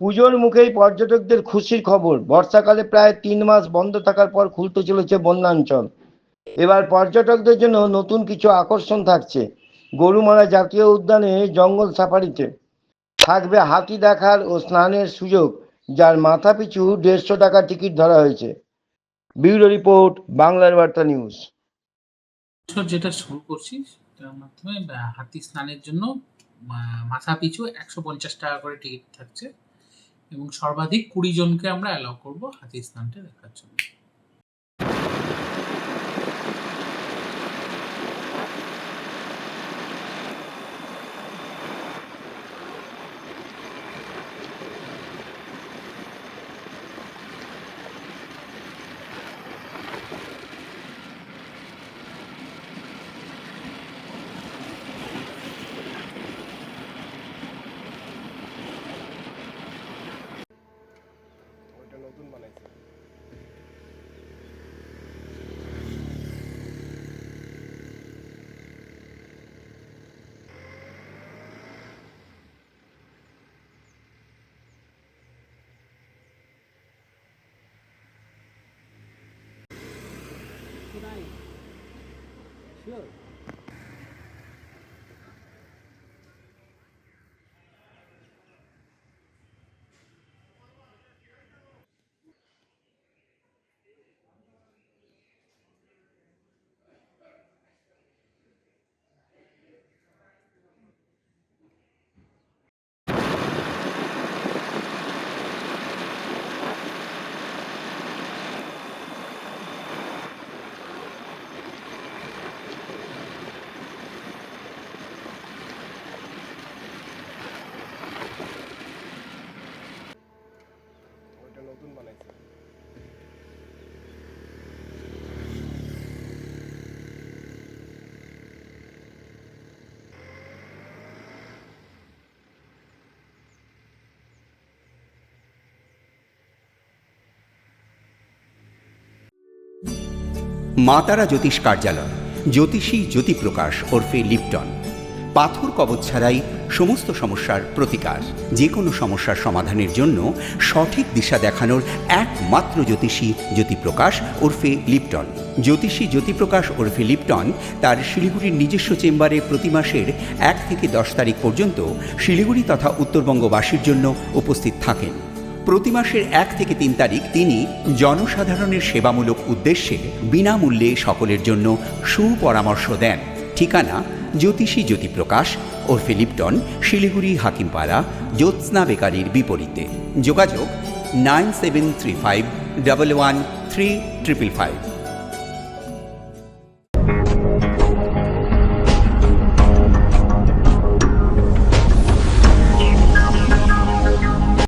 পুজোর মুখেই পর্যটকদের খুশির খবর। বর্ষাকালে প্রায় তিন মাস বন্ধ থাকার পর খুলতে চলেছে বন্যাঞ্চল। এবার পর্যটকদের জন্য নতুন কিছু আকর্ষণ থাকছে। গরুমারা জাতীয় উদ্যানে জঙ্গল সাফারিতে থাকবে হাতি দেখার ও স্নানের সুযোগ, যার মাথা পিছু দেড়শো টাকা টিকিট ধরা হয়েছে। ব্যুরো রিপোর্ট, বাংলার বার্তা নিউজ। যেটা শুরু করছি, সেটার মাধ্যমে হাতি স্নানের জন্য মাথা পিছু একশো পঞ্চাশ টাকা করে টিকিট থাকছে। এবং সর্বাধিক কুড়ি জনকে আমরা অ্যালাউ করব হাতি স্থানটা দেখার জন্য। nine. Sure. নতুন বানাইছে। মা তারা জ্যোতিষ কার্যালয় জ্যোতিষী জ্যোতিপ্রকাশ ওরফে লিপটন। পাথর কবচ ছাড়াই সমস্ত সমস্যার প্রতিকার। যে কোনো সমস্যার সমাধানের জন্য সঠিক দিশা দেখানোর একমাত্র জ্যোতিষী জ্যোতিপ্রকাশ ওরফে লিপটন। জ্যোতিষী জ্যোতিপ্রকাশ ওরফে লিপটন তার শিলিগুড়ির নিজস্ব চেম্বারে প্রতি মাসের এক থেকে দশ তারিখ পর্যন্ত শিলিগুড়ি তথা উত্তরবঙ্গবাসীর জন্য উপস্থিত থাকেন। প্রতি মাসের এক থেকে তিন তারিখ তিনি জনসাধারণের সেবামূলক উদ্দেশ্যে বিনামূল্যে সকলের জন্য সুপরামর্শ দেন। ঠিকানা জ্যোতিষী জ্যোতিপ্রকাশ ওরফে ফিলিপটন শিলিগুড়ি হাকিমপাড়া জ্যোৎস্না বেকারির বিপরীতে। যোগাযোগ nine seven three five double one three triple five.